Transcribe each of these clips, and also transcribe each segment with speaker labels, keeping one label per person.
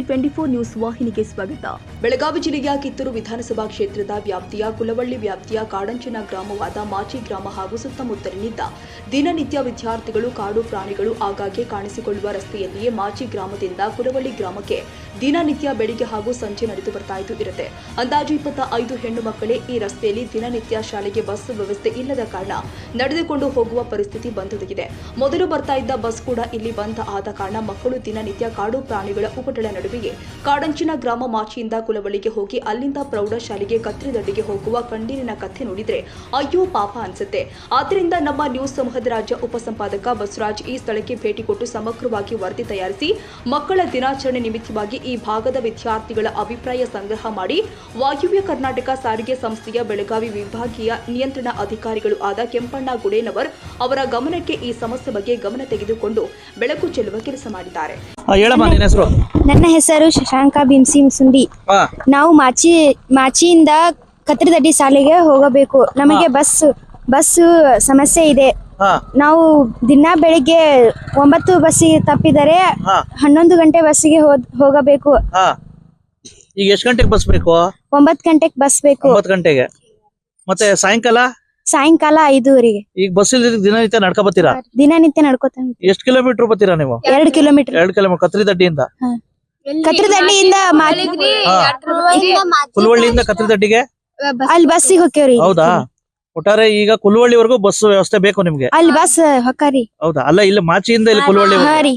Speaker 1: TV twenty four news ವಾಹಿನಿಗೆ ಸ್ವಾಗತ. ಬೆಳಗಾವಿ ಜಿಲ್ಲೆಯ ಕಿತ್ತೂರು ವಿಧಾನಸಭಾ ಕ್ಷೇತ್ರದ ವ್ಯಾಪ್ತಿಯ ಕುಲವಳ್ಳಿ ವ್ಯಾಪ್ತಿಯ ಕಾಡಂಚನ ಗ್ರಾಮವಾದ ಮಾಚಿ ಗ್ರಾಮ ಹಾಗೂ ಸುತ್ತಮುತ್ತಲಿನಿಂದ ದಿನನಿತ್ಯ ವಿದ್ಯಾರ್ಥಿಗಳು, ಕಾಡು ಪ್ರಾಣಿಗಳು ಆಗಾಗ್ಗೆ ಕಾಣಿಸಿಕೊಳ್ಳುವ ರಸ್ತೆಯಲ್ಲಿಯೇ ಮಾಚಿ ಗ್ರಾಮದಿಂದ ಕುಲವಳ್ಳಿ ಗ್ರಾಮಕ್ಕೆ ದಿನನಿತ್ಯ ಬೆಳಿಗ್ಗೆ ಹಾಗೂ ಸಂಜೆ ನಡೆದು ಬರ್ತಾ ಇದ್ದು ಇರುತ್ತೆ. ಅಂದಾಜು ಇಪ್ಪತ್ತ ಐದು ಹೆಣ್ಣು ಮಕ್ಕಳೇ ಈ ರಸ್ತೆಯಲ್ಲಿ ದಿನನಿತ್ಯ ಶಾಲೆಗೆ ಬಸ್ ವ್ಯವಸ್ಥೆ ಇಲ್ಲದ ಕಾರಣ ನಡೆದುಕೊಂಡು ಹೋಗುವ ಪರಿಸ್ಥಿತಿ ಬಂದೊದಗಿದೆ. ಮೊದಲು ಬರ್ತಾ ಇದ್ದ ಬಸ್ ಕೂಡ ಇಲ್ಲಿ ಬಂದ ಆದ ಕಾರಣ ಮಕ್ಕಳು ದಿನನಿತ್ಯ ಕಾಡು ಪ್ರಾಣಿಗಳ ಉಪಟಳ ನಡುವೆಯೇ ಕಾಡಂಚಿನ ಗ್ರಾಮ ಮಾಚಿಯಿಂದ ಕುಲವಳಿಗೆ ಹೋಗಿ ಅಲ್ಲಿಂದ ಪ್ರೌಢಶಾಲೆಗೆ ಕತ್ರಿದಡ್ಡಿಗೆ ಹೋಗುವ ಕಣ್ಣೀರಿನ ಕಥೆ ನೋಡಿದ್ರೆ ಅಯ್ಯೋ ಪಾಪ ಅನ್ಸುತ್ತೆ. ಆದ್ದರಿಂದ ನಮ್ಮ ನ್ಯೂಸ್ ಸಮೂಹದ ರಾಜ್ಯ ಉಪಸಂಪಾದಕ ಬಸವರಾಜ್ ಈ ಸ್ಥಳಕ್ಕೆ ಭೇಟಿ ಕೊಟ್ಟು ಸಮಗ್ರವಾಗಿ ವರದಿ ತಯಾರಿಸಿ ಮಕ್ಕಳ ದಿನಾಚರಣೆ ನಿಮಿತ್ತವಾಗಿ ಈ ಭಾಗದ ವಿದ್ಯಾರ್ಥಿಗಳ ಅಭಿಪ್ರಾಯ ಸಂಗ್ರಹ ಮಾಡಿ ವಾಯುವ್ಯ ಕರ್ನಾಟಕ ಸಾರಿಗೆ ಸಂಸ್ಥೆಯ ಬೆಳಗಾವಿ ವಿಭಾಗೀಯ ನಿಯಂತ್ರಣ ಅಧಿಕಾರಿಗಳು ಆದ ಕೆಂಪಣ್ಣ ಗುಡೇನವರ್ ಅವರ ಗಮನಕ್ಕೆ ಈ ಸಮಸ್ಯೆ ಬಗ್ಗೆ ಗಮನ ತೆಗೆದುಕೊಂಡು ಬೆಳಕು ಚೆಲ್ಲುವ ಕೆಲಸ ಮಾಡಿದ್ದಾರೆ.
Speaker 2: ನಿನ್ನ ಹೆಸರು
Speaker 3: ಶಶಾಂಕ ಭೀಮ್ಸಿ ಸುಂಡಿ
Speaker 2: ಹಾ.
Speaker 3: ನಾವು ಮಾಚಿ ಮಾಚಿಯಿಂದ ಕತ್ರದಡ್ಡಿ ಶಾಲೆಗೆ ಹೋಗಬೇಕು. ನಮಗೆ ಬಸ್ ಬಸ್ ಸಮಸ್ಯೆ ಇದೆ.
Speaker 2: ಹಾ.
Speaker 3: ನಾವು ದಿನ ಬೆಳಿಗ್ಗೆ ಒಂಬತ್ತು ಬಸ್ ತಪ್ಪಿದರೆ
Speaker 2: ಹಾ.
Speaker 3: ಹನ್ನೊಂದು ಗಂಟೆ ಬಸ್ಸಿಗೆ ಹೋದ್- ಹೋಗಬೇಕು.
Speaker 2: ಹಾ. ಈಗ ಎಷ್ಟು ಗಂಟೆಗೆ ಬಸ್ ಬೇಕು?
Speaker 3: ಒಂಬತ್ತು ಗಂಟೆಗೆ ಬಸ್ ಬೇಕು.
Speaker 2: ಒಂಬತ್ತು ಗಂಟೆಗೆ. ಮತ್ತೆ ಸಾಯಂಕಾಲ?
Speaker 3: ಸಾಯಂಕಾಲ ಐದೂವರೆಗೆ.
Speaker 2: ಈಗ ಬಸ್ ಇಲ್ದಿದ್ರೆ ದಿನನಿತ್ಯ ನಡ್ಕೊ ಬರ್ತೀರಾ?
Speaker 3: ದಿನನಿತ್ಯ ನಡ್ಕೋತೀನಿ
Speaker 2: ಎಷ್ಟು ಕಿಲೋಮೀಟರ್ ಬರ್ತೀರಾ ನೀವು?
Speaker 3: ಎರಡು ಕಿಲೋಮೀಟರ್.
Speaker 2: ಎರಡು ಕಿಲೋಮೀಟರ್ ಕತ್ರಿದಡ್ಡಿಯಿಂದ.
Speaker 3: ಕತ್ರಿದಡ್ಡಿಯಿಂದ
Speaker 2: ಕುಲ್ವಳ್ಳಿಯಿಂದ ಕತ್ರಿದಡ್ಡಿಗೆ?
Speaker 3: ಅಲ್ಲಿ ಬಸ್ಸಿಗೆ ಹೋಗ್ತೇವ್ರಿ
Speaker 2: ಹೌದಾ? ಒಟ್ಟಾರೆ ಈಗ ಕುಲ್ವಳ್ಳಿವರೆಗೂ ಬಸ್ ವ್ಯವಸ್ಥೆ ಬೇಕು ನಿಮ್ಗೆ.
Speaker 3: ಅಲ್ಲಿ ಬಸ್ ಹೊಕ್ಕಾರಿ.
Speaker 2: ಹೌದಾ? ಅಲ್ಲ ಇಲ್ಲಿ ಮಾಚಿಯಿಂದ ಇಲ್ಲಿ ಕುಲ್ವಳ್ಳಿ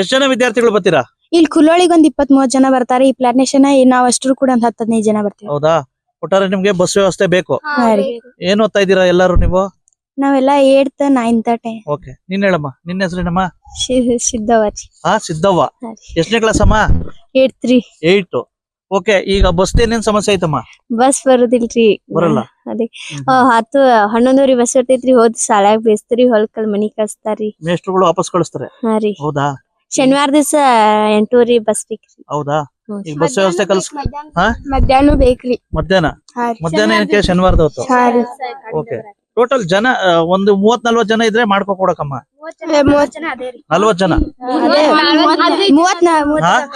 Speaker 2: ಎಷ್ಟ್ ಜನ ವಿದ್ಯಾರ್ಥಿಗಳು ಬರ್ತೀರಾ?
Speaker 3: ಇಲ್ಲಿ ಕುಲ್ಲೋಳಿಗೆ ಒಂದ್ ಇಪ್ಪತ್ ಮೂವತ್ ಜನ ಬರ್ತಾರೆ. ಈ ಪ್ಲಾನೇಷನ್ ನಾವ್ ಅಷ್ಟ್ರು ಕೂಡ ಒಂದ್ ಹತ್ತು ಹದಿನೈದು ಜನ ಬರ್ತೀವಿ.
Speaker 2: ಹೌದಾ? ಒಟ್ಟಾರೆ ನಿಮ್ಗೆ ಬಸ್ ವ್ಯವಸ್ಥೆ ಬೇಕು. ಏನ್ ಓದ್ತಾ ಇದ್ದೀರಾ ಎಲ್ಲಾರು ನೀವು?
Speaker 3: ನಾವೆಲ್ಲ ಏಳ್ತ್ ನೈನ್ತ್ ಟೆ
Speaker 2: ಓಕೆ ನಿನ್ನ ಹೇಳಮ್ಮ. ನಿನ್ನ ಹೆಸರೇನಮ್ಮ?
Speaker 3: ಸಿದ್ದವರಿ
Speaker 2: ಹಾ ಸಿದ್ದವ್ವ ಎಷ್ಟನೇ ಕ್ಲಾಸ್ ಅಮ್ಮ?
Speaker 3: ಏಟ್ ತ್ರೀ
Speaker 2: ಏಟ್ ಓಕೆ ಈಗ ಬಸ್ ಏನೇನ್ ಸಮಸ್ಯೆ ಐತಮ್ಮ?
Speaker 3: ಬಸ್ ಬರೋದಿಲ್ರಿ.
Speaker 2: ಬರಲ್ಲ.
Speaker 3: ಅದೇ. ಆ, ಹತ್ತು ಹನ್ನೊಂದೂರಿ ಬಸ್ ಬರ್ತೈತ್ರಿ ಹೋದ್ ಶಾಲ್ಯಾಗ ಬೇಸ್ತ್ರಿ ಹೊಲ್ಕಲ್ ಮನಿ ಕಳಿಸ್ತಾರಿ.
Speaker 2: ಮೇಸ್ಟ್ರುಗಳು ವಾಪಸ್ ಕಳಿಸ್ತಾರೆ.
Speaker 3: ಹಾ ರೀ.
Speaker 2: ಹೌದಾ?
Speaker 3: ಶನಿವಾರ ದಿವಸ ಎಂಟೂರಿ ಬಸ್ ಬೇಕ್ರಿ.
Speaker 2: ಹೌದಾ? ಈಗ ಬಸ್ ವ್ಯವಸ್ಥೆ ಕಲ್ಸ್ ಹಾ?
Speaker 3: ಮಧ್ಯಾಹ್ನ ಬೇಕ್ರಿ.
Speaker 2: ಮಧ್ಯಾಹ್ನ? ಮಧ್ಯಾಹ್ನ ಏನಕ್ಕೆ ಶನಿವಾರದ ಹೊತ್ತು ಓಕೆ ಟೋಟಲ್ ಜನ ಒಂದು ಮೂವತ್ ನಲ್ವತ್ ಜನ ಇದ್ರೆ ಮಾಡ್ಕೊ ಕೊಡಕಮ್ಮ ನಲ್ವತ್ ಜನ?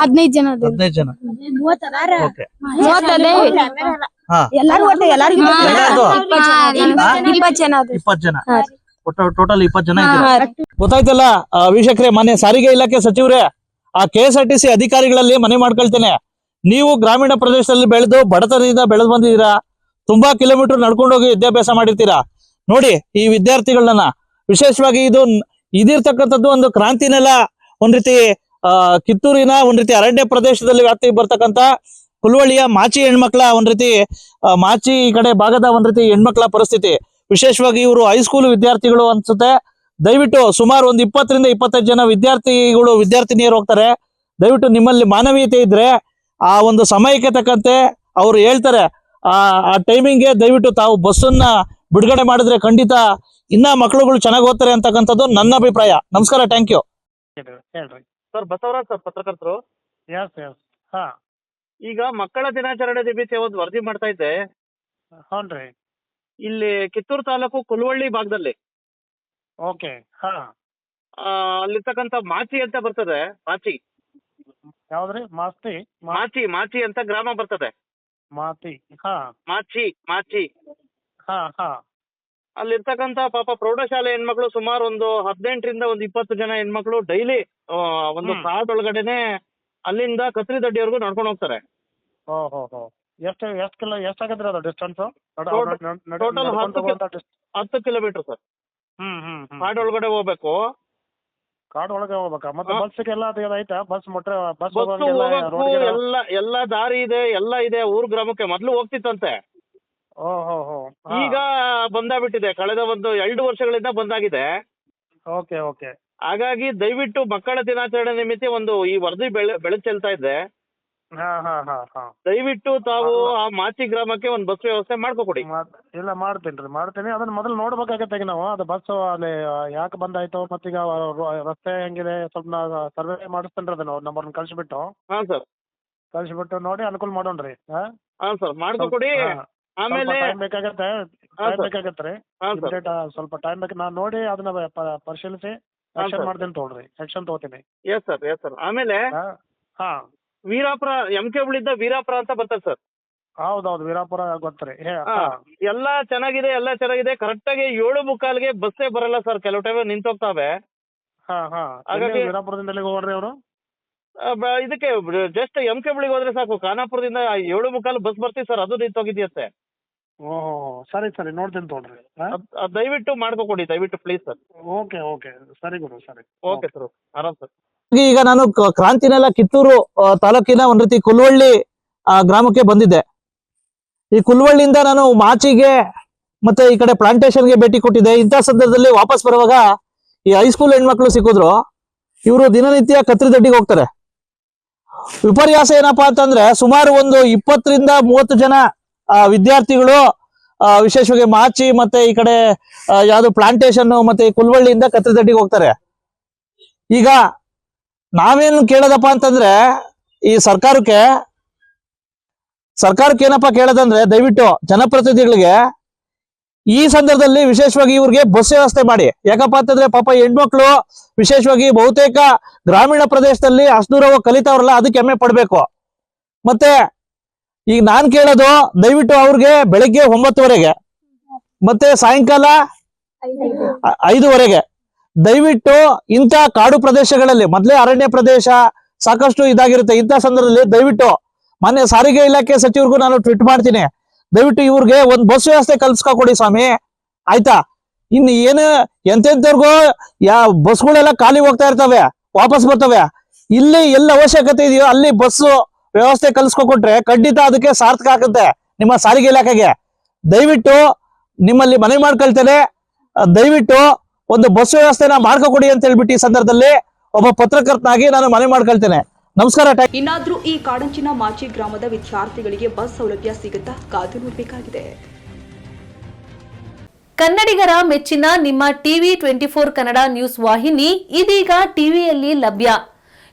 Speaker 3: ಹದಿನೈದು ಜನ ಅದೇ
Speaker 2: ಹದಿನೈದು ಜನ. ಓಕೆ
Speaker 3: ಮೂವತ್ ಅದೇ
Speaker 2: ಹಾ.
Speaker 3: ಎಲ್ಲಾರು ಒಟ್ಟು ಎಲ್ಲಾರಿಗೂ
Speaker 2: ಎಲ್ಲಾರ್ಗೂ?
Speaker 3: ಇಪ್ಪತ್ ಜನ.
Speaker 2: ಟೋಟಲ್ ಇಪ್ಪತ್ ಜನ. ಗೊತ್ತಾಯ್ತಲ್ಲ ವೀಕ್ಷಕರೇ ಮಾನ್ಯ ಸಾರಿಗೆ ಇಲಾಖೆ ಸಚಿವರೇ ಆ K S R T C ಅಧಿಕಾರಿಗಳಲ್ಲಿ ಮನೆ ಮಾಡ್ಕೊಳ್ತೇನೆ. ನೀವು ಗ್ರಾಮೀಣ ಪ್ರದೇಶದಲ್ಲಿ ಬೆಳೆದು ಬಡತನದಿಂದ ಬೆಳೆದು ಬಂದಿದ್ದೀರಾ? ತುಂಬಾ ಕಿಲೋಮೀಟರ್ ನಡ್ಕೊಂಡು ಹೋಗಿ ವಿದ್ಯಾಭ್ಯಾಸ ಮಾಡಿರ್ತೀರಾ? ನೋಡಿ ಈ ವಿದ್ಯಾರ್ಥಿಗಳನ್ನ ವಿಶೇಷವಾಗಿ ಇದು ಇದಿರ್ತಕ್ಕಂಥದ್ದು ಒಂದು ಕ್ರಾಂತಿನೆಲ್ಲ ಒಂದ್ ರೀತಿ ಕಿತ್ತೂರಿನ ಒಂದ್ ರೀತಿ ಅರಣ್ಯ ಪ್ರದೇಶದಲ್ಲಿ ವ್ಯಾಪ್ತಿಗೆ ಬರ್ತಕ್ಕಂತ ಕುಲ್ವಳ್ಳಿಯ ಮಾಚಿ ಹೆಣ್ಮಕ್ಳ ಒಂದ್ ರೀತಿ ಮಾಚಿ ಈ ಕಡೆ ಭಾಗದ ಒಂದ್ ರೀತಿ ಹೆಣ್ಮಕ್ಳ ಪರಿಸ್ಥಿತಿ. ವಿಶೇಷವಾಗಿ ಇವರು ಹೈಸ್ಕೂಲ್ ವಿದ್ಯಾರ್ಥಿಗಳು ಅನ್ಸುತ್ತೆ. ದಯವಿಟ್ಟು ಸುಮಾರು ಒಂದು ಇಪ್ಪತ್ತರಿಂದ ಇಪ್ಪತ್ತೈದು ಜನ ವಿದ್ಯಾರ್ಥಿಗಳು, ವಿದ್ಯಾರ್ಥಿನಿಯರು ಹೋಗ್ತಾರೆ. ದಯವಿಟ್ಟು ನಿಮ್ಮಲ್ಲಿ ಮಾನವೀಯತೆ ಇದ್ರೆ ಆ ಒಂದು ಸಮಯಕ್ಕೆ ತಕ್ಕಂತೆ ಅವ್ರು ಹೇಳ್ತಾರೆ. ಆ ಆ ಟೈಮಿಂಗ್ಗೆ ದಯವಿಟ್ಟು ತಾವು ಬಸ್ಸನ್ನ ಬಿಡುಗಡೆ ಮಾಡಿದ್ರೆ ಖಂಡಿತ ಇನ್ನ ಮಕ್ಕಳುಗಳು ಚೆನ್ನಾಗಿ ಓದ್ತಾರೆ ಅಂತಕ್ಕಂಥದ್ದು ನನ್ನ ಅಭಿಪ್ರಾಯ. ನಮಸ್ಕಾರ ಥ್ಯಾಂಕ್ ಯು
Speaker 4: ಹೇಳ್ರಿ
Speaker 2: ಸರ್ ಬಸವರಾಜ್ ಸರ್ ಪತ್ರಕರ್ತರು?
Speaker 4: ಎಸ್ ಎಸ್ ಹಾ.
Speaker 2: ಈಗ ಮಕ್ಕಳ ದಿನಾಚರಣೆ ನಿಮಿತ್ತ ಒಂದು ವರದಿ ಮಾಡ್ತಾ ಇದ್ದೆ.
Speaker 4: ಹೌನ್ರಿ
Speaker 2: ಇಲ್ಲಿ ಕಿತ್ತೂರು ತಾಲೂಕು ಕುಲವಳ್ಳಿ ಭಾಗದಲ್ಲಿ.
Speaker 4: ಓಕೆ ಹಾ.
Speaker 2: ಆ, ಅಲ್ಲಿರ್ತಕ್ಕಂಥ ಮಾಚಿ ಅಂತ ಬರ್ತದೆ ಮಾಚಿ.
Speaker 4: ಯಾವ್ದ್ರಿ? ಮಾಸ್ತಿ? ಮಾ-
Speaker 2: ಮಾಚಿ ಮಾಚಿ ಅಂತ ಗ್ರಾಮ ಬರ್ತದೆ.
Speaker 4: ಮಾತಿ ಹಾ.
Speaker 2: ಮಾಚಿ ಮಾಚಿ.
Speaker 4: ಹಾ ಹಾ.
Speaker 2: ಅಲ್ಲಿರ್ತಕ್ಕಂತ ಪಾಪ ಪ್ರೌಢಶಾಲೆ ಹೆಣ್ಮಕ್ಳು ಸುಮಾರು ಒಂದು ಹದಿನೆಂಟರಿಂದ ಒಂದು ಇಪ್ಪತ್ತು ಜನ ಹೆಣ್ಮಕ್ಳು ಡೈಲಿ ಒಂದು
Speaker 4: ಕಾರ್ಡ್
Speaker 2: ಒಳಗಡೆನೆ ಅಲ್ಲಿಂದ ಕತ್ರಿದಡ್ಡಿವರೆಗೂ ನಡ್ಕೊಂಡು ಹೋಗ್ತಾರೆ.
Speaker 4: ಓ ಹೋ ಹೋ. ಎಷ್ಟು ಎಷ್ಟು ಕಿಲೋ ಎಷ್ಟು ಆಗದ್ರಿ ಅದು ಡಿಸ್ಟೆನ್ಸ್
Speaker 2: Total- total ಹತ್ತು ಕಿ- ಹತ್ತು ಕಿಲೋಮೀಟರ್ ಸರ್.
Speaker 4: ಹ್ಮ್ ಹ್ಮ್ ಹ್ಮ್.
Speaker 2: ಕಾಡೊಳಗಡೆ ಹೋಗ್ಬೇಕು.
Speaker 4: ಕಾಡ್ ಒಳಗೆ ಹೋಗ್ಬೇಕಾ? ಮತ್ತೆ
Speaker 2: ಹಾ.
Speaker 4: ಬಸ್ಸಿಗೆಲ್ಲ ಅದು ಇದು ಐತಾ ಬಸ್ ಮುಟ್ರೆ ಬಸ್
Speaker 2: ಬಸ್ ಹೋಗಕ್ಕೂ ಎಲ್ಲ ಎಲ್ಲ ದಾರಿ ಇದೆ ಎಲ್ಲ ಇದೆ. ಊರ್ ಗ್ರಾಮಕ್ಕೆ ಮೊದ್ಲು ಹೋಗ್ತಿತ್ತಂತೆ.
Speaker 4: ಓ ಹೋ
Speaker 2: ಈಗ ಬಂದಾಗ್ಬಿಟ್ಟಿದೆ. ಕಳೆದ ಒಂದು ಎರಡು ವರ್ಷಗಳಿಂದ ಬಂದಾಗಿದೆ.
Speaker 4: Okay okay.
Speaker 2: ಹಾಗಾಗಿ ದಯವಿಟ್ಟು ಮಕ್ಕಳ ದಿನಾಚರಣೆ ನಿಮಿತ್ತ ಒಂದು ಈ ವರದಿ ಬೆಳೆ ಬೆಳೆ ಚೆಲ್ತಾ ಇದ್ದೆ.
Speaker 4: ಹಾ ಹಾ ಹಾ ಹಾ.
Speaker 2: ದಯವಿಟ್ಟು ತಾವು ಆ ಮಾಚಿ ಗ್ರಾಮಕ್ಕೆ ಒಂದು ಬಸ್ ವ್ಯವಸ್ಥೆ ಮಾಡ್ಕೊಡಿ
Speaker 4: ಮಾಡ್- ಇಲ್ಲ ಮಾಡ್ತೀನಿ ರೀ ಮಾಡ್ತೀನಿ. ಅದನ್ನ ಮೊದಲು ನೋಡ್ಬೇಕಾಗತ್ತೆ ಈಗ ನಾವು. ಅದು ಬಸ್ ಅಲ್ಲಿ ಯಾಕೆ ಬಂದಾಯ್ತು? ಮತ್ತೀಗ ರಸ್ತೆ ಹೆಂಗಿದೆ? ಸ್ವಲ್ಪ ಸರ್ವೆ ಮಾಡಿಸ್ತೇನೆ ರೀ ಅದನ್ನ ನಂಬರ್ನ ಕಳ್ಸಿಬಿಟ್ಟು.
Speaker 2: ಹಾ ಸರ್.
Speaker 4: ಕಳ್ಸಿಬಿಟ್ಟು ನೋಡಿ ಅನುಕೂಲ ಮಾಡೋಣ್ರಿ ಹಾ?
Speaker 2: ಹಾ ಸರ್. ಮಾಡ್ಕೊಕೊಡಿ. ಆಮೇಲೆ
Speaker 4: ಟೈಮ್ ಬೇಕಾಗತ್ತೆ ಟೈಮ್ ಸ್ವಲ್ಪ ಟೈಮ್ ಬೇಕು. ನಾನು ನೋಡಿ ಅದನ್ನ ಪರಿಶೀಲಿಸಿ ಆಕ್ಷನ್ ಮಾಡ್ತೀನಿ ತಗೊಳ್ರಿ. ಆಕ್ಷನ್ ತಗೋತೀನಿ.
Speaker 2: ಎಸ್ ಸರ್ ಎಸ್ ಸರ್ ಆಮೇಲೆ
Speaker 4: ಹಾ
Speaker 2: ವೀರಾಪುರ ಎಂ ಕೆ ಇದ್ದ ವೀರಾಪುರ ಅಂತ ಬರ್ತದೆ ಸರ್
Speaker 4: ಹೌದೌದು ವೀರಾಪುರ ಗೊತ್ತ್ರಿ.
Speaker 2: ಎಲ್ಲಾ ಚೆನ್ನಾಗಿದೆ ಎಲ್ಲಾ ಚೆನ್ನಾಗಿದೆ. ಕರೆಕ್ಟ್ ಕರೆಕ್ಟಾಗಿ ಏಳು ಮುಕ್ಕಾಲ್ಗೆ ಬಸ್ಸೇ ಬರಲ್ಲ ಸರ್ ಕೆಲವು ಟೈಮ್ ನಿಂತೋಗ್ತಾವೆ
Speaker 4: ಹಾ ಹಾ.
Speaker 2: ಹಾಗಾಗಿ-
Speaker 4: ವೀರಾಪುರದಿಂದ ಎಲ್ಲಿಗೆ ಹೋಗ್ರಿ ಅವರು?
Speaker 2: ಇದಕ್ಕೆ ಜಸ್ಟ್ ಎಂ ಕೆ ಹೋದ್ರೆ ಸಾಕು. ಖಾನಾಪುರದಿಂದ ಏಳು ಮುಕ್ಕಾಲು ಬಸ್ ಬರ್ತೀವಿ ಸರ್ ಅದು ನಿಂತೋಗಿದೆಯಂತೆ
Speaker 4: ಓಹೋ ಸರಿ ಸರಿ ನೋಡ್ತೀನಿ ತೊಗೊಳ್ರಿ.
Speaker 2: ದಯವಿಟ್ಟು ಮಾಡ್ಕೊಡಿ ದಯವಿಟ್ಟು ಪ್ಲೀಸ್ ಸರ್
Speaker 4: ಓಕೆ ಓಕೆ ಸರಿ ಗುರು ಸರಿ.
Speaker 2: ಓಕೆ ಸರ್ ಆರಾಮ್ ಸರ್ ಈಗ ನಾನು ಕ- ಕ್ರಾಂತಿನೆಲ್ಲ ಕಿತ್ತೂರು ಆ, ತಾಲೂಕಿನ ಒಂದ್ ರೀತಿ ಕುಲ್ವಳ್ಳಿ ಆ, ಗ್ರಾಮಕ್ಕೆ ಬಂದಿದ್ದೆ. ಈ ಕುಲ್ವಳ್ಳಿಯಿಂದ ನಾನು ಮಾಚಿಗೆ ಮತ್ತೆ ಈ ಕಡೆ ಪ್ಲಾಂಟೇಶನ್ಗೆ ಭೇಟಿ ಕೊಟ್ಟಿದ್ದೆ. ಇಂಥ ಸಂದರ್ಭದಲ್ಲಿ ವಾಪಸ್ ಬರುವಾಗ ಈ ಹೈಸ್ಕೂಲ್ ಹೆಣ್ಮಕ್ಳು ಸಿಕ್ಕಿದ್ರು. ಇವರು ದಿನನಿತ್ಯ ಕತ್ರಿ ದಡ್ಡಿಗೆ ಹೋಗ್ತಾರೆ. ವಿಪರ್ಯಾಸ ಏನಪ್ಪಾ ಅಂತಂದ್ರೆ ಸುಮಾರು ಒಂದು ಇಪ್ಪತ್ತರಿಂದ ಮೂವತ್ತು ಜನ ವಿದ್ಯಾರ್ಥಿಗಳು ವಿಶೇಷವಾಗಿ ಮಾಚಿ ಮತ್ತೆ ಈ ಕಡೆ ಯಾವ್ದು ಪ್ಲಾಂಟೇಶನ್ ಮತ್ತೆ ಕುಲ್ವಳ್ಳಿಯಿಂದ ಕತ್ತರಿದಡ್ಡಿಗೆ ಹೋಗ್ತಾರೆ. ಈಗ ನಾವೇನು ಕೇಳೋದಪ್ಪ ಅಂತಂದ್ರೆ, ಈ ಸರ್ಕಾರಕ್ಕೆ ಸರ್ಕಾರಕ್ಕೆ ಏನಪ್ಪಾ ಕೇಳೋದಂದ್ರೆ, ದಯವಿಟ್ಟು ಜನಪ್ರತಿನಿಧಿಗಳಿಗೆ ಈ ಸಂದರ್ಭದಲ್ಲಿ ವಿಶೇಷವಾಗಿ ಇವ್ರಿಗೆ ಬಸ್ ವ್ಯವಸ್ಥೆ ಮಾಡಿ. ಯಾಕಪ್ಪ ಅಂತಂದ್ರೆ ಪಾಪ ಹೆಣ್ಮಕ್ಳು, ವಿಶೇಷವಾಗಿ ಬಹುತೇಕ ಗ್ರಾಮೀಣ ಪ್ರದೇಶದಲ್ಲಿ ಅಷ್ಟೂರವ ಕಲಿತಾವ್ರಲ್ಲ, ಅದಕ್ಕೆ ಹೆಮ್ಮೆ ಪಡ್ಬೇಕು. ಮತ್ತೆ ಈಗ ನಾನ್ ಕೇಳೋದು ದಯವಿಟ್ಟು ಅವ್ರಿಗೆ ಬೆಳಿಗ್ಗೆ ಒಂಬತ್ತುವರೆಗೆ ಮತ್ತೆ ಸಾಯಂಕಾಲ ಐದುವರೆಗೆ. ದಯವಿಟ್ಟು ಇಂಥ ಕಾಡು ಪ್ರದೇಶಗಳಲ್ಲಿ, ಮೊದಲೇ ಅರಣ್ಯ ಪ್ರದೇಶ ಸಾಕಷ್ಟು ಇದಾಗಿರುತ್ತೆ. ಇಂಥ ಸಂದರ್ಭದಲ್ಲಿ ದಯವಿಟ್ಟು ಮಾನ್ಯ ಸಾರಿಗೆ ಇಲಾಖೆ ಸಚಿವರಿಗೂ ನಾನು ಟ್ವೀಟ್ ಮಾಡ್ತೀನಿ. ದಯವಿಟ್ಟು ಇವ್ರಿಗೆ ಒಂದ್ ಬಸ್ ವ್ಯವಸ್ಥೆ ಕಲ್ಸ್ಕೊಡಿ ಸ್ವಾಮಿ. ಆಯ್ತಾ? ಇನ್ನು ಏನು ಎಂತೆಂತವ್ರಿಗೂ ಯಾ ಬಸ್ಗಳೆಲ್ಲ ಖಾಲಿ ಹೋಗ್ತಾ ಇರ್ತವೆ, ವಾಪಸ್ ಬರ್ತವೆ. ಇಲ್ಲಿ ಎಲ್ಲ ಅವಶ್ಯಕತೆ ಇದೆಯೋ ಅಲ್ಲಿ ಬಸ್ ವ್ಯವಸ್ಥೆ ಕಲ್ಸ್ಕೊಟ್ರೆ ಖಂಡಿತ ಅದಕ್ಕೆ ಸಾರ್ಥಕ ಆಗುತ್ತೆ ನಿಮ್ಮ ಸಾರಿಗೆ ಇಲಾಖೆಗೆ. ದಯವಿಟ್ಟು ನಿಮ್ಮಲ್ಲಿ ಮನವಿ ಮಾಡ್ಕೊಳ್ತೇನೆ. ದಯವಿಟ್ಟು ಒಂದು ಬಸ್ ವ್ಯವಸ್ಥೆನ ಮಾಡ್ಕೊಡಿ ಅಂತ ಹೇಳ್ಬಿಟ್ಟು ಈ ಸಂದರ್ಭದಲ್ಲಿ ಒಬ್ಬ ಪತ್ರಕರ್ತನಾಗಿ ನಾನು ಮನವಿ ಮಾಡ್ಕೊಳ್ತೇನೆ. ನಮಸ್ಕಾರ
Speaker 1: ಇನ್ನಾದ್ರೂ ಈ ಕಾಡಂಚಿನ ಮಾಚಿ ಗ್ರಾಮದ ವಿದ್ಯಾರ್ಥಿಗಳಿಗೆ ಬಸ್ ಸೌಲಭ್ಯ ಸಿಗುತ್ತಾ? ಕಾದು ನೋಡಬೇಕಾಗಿದೆ.
Speaker 5: ಕನ್ನಡಿಗರ ಮೆಚ್ಚಿನ ನಿಮ್ಮ TV twenty four Kannada news ವಾಹಿನಿ ಇದೀಗ ಟಿವಿಯಲ್ಲಿ ಲಭ್ಯ.